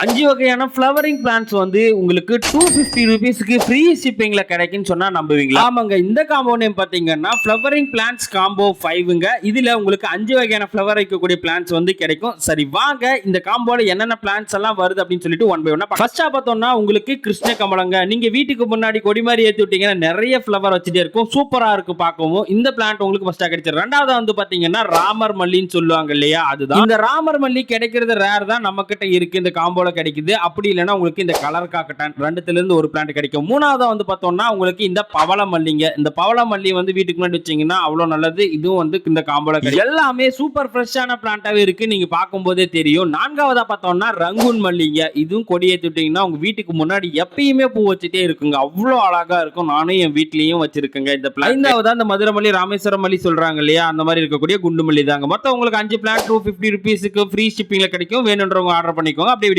அஞ்சு வகையான flowering plants வந்து உங்களுக்கு டூ ஃபிஃப்டி ருபீஸ்க்கு ஃப்ரீ ஷிப்பிங்ல கிடைக்குன்னு சொன்னா நம்புவீங்களா? ஆமாங்க. இந்த காம்போ நேம் பாத்தீங்கன்னா ஃப்ளவரிங் பிளான்ஸ் காம்போ ஃபைவ்ங்க இதுல உங்களுக்கு அஞ்சு வகையான ஃப்ளவர் வைக்கக்கூடிய பிளான்ஸ் வந்து கிடைக்கும். சரி வாங்க. இந்த காம்போல என்னென்ன பிளான்ஸ் எல்லாம் வருது அப்படின்னு சொல்லிட்டு ஒன் பை ஒன்னா ஃபர்ஸ்டா பார்த்தோம்னா உங்களுக்கு கிருஷ்ண கமலங்க. நீங்க வீட்டுக்கு முன்னாடி கொடி மாதிரி ஏத்தி விட்டீங்கன்னா நிறைய ஃப்ளவர் வச்சுட்டே இருக்கும். சூப்பரா இருக்கு பார்க்கவும். இந்த பிளான்ட் உங்களுக்கு ஃபர்ஸ்டா கிடைச்சிருக்கு ரெண்டாவது வந்து பாத்தீங்கன்னா ராமர் மல்லின்னு சொல்லுவாங்க இல்லையா? அதுதான். இந்த ராமர் மல்லி கிடைக்கிறது ரேர் தான். நம்ம கிட்ட இருக்கு இந்த போல கிடைக்குது. அப்படி இல்லைன்னா உங்களுக்கு இந்த கலர் காக்கட்டான் ரெண்டுத்துல இருந்து ஒரு பிளான்ட் கிடைக்கும். மூணாவதாக வந்து பார்த்தோம்னா உங்களுக்கு இந்த பவள மல்லிங்க இந்த பவள மல்லி வந்து வீட்டுக்கு முன்னாடி வச்சீங்கன்னா அவ்வளோ நல்லது. இதுவும் வந்து இந்த காம்போல கிடைக்கும். எல்லாமே சூப்பர் ஃப்ரெஷ்ஷான பிளான்ட்டாகவே இருக்கு. நீங்க பார்க்கும்போதே தெரியும். நான்காவதாக பார்த்தோம்னா ரங்கூன் மல்லிங்க. இதுவும் கொடியை ஏத்திட்டீங்கன்னா உங்கள் வீட்டுக்கு முன்னாடி எப்பயுமே பூ வச்சுட்டே இருக்குங்க. அவ்வளோ அழகா இருக்கும். நானும் என் வீட்லேயும் வச்சுருக்கேங்க இந்த பிளான் இந்த மதுரை மல்லி ராமேஸ்வரம் மல்லி சொல்றாங்க இல்லையா? அந்த மாதிரி இருக்கக்கூடிய குண்டு மல்லி தாங்க. மொத்தம் உங்களுக்கு அஞ்சு பிளான் டூ ஃபிஃப்டி ருபீஸுக்கு ஃப்ரீ ஷிப்பிங்கில் கிடைக்கும். வேணுன்றவங்க ஆர்டர் பண்ணிக்கோங்க. அப்படியே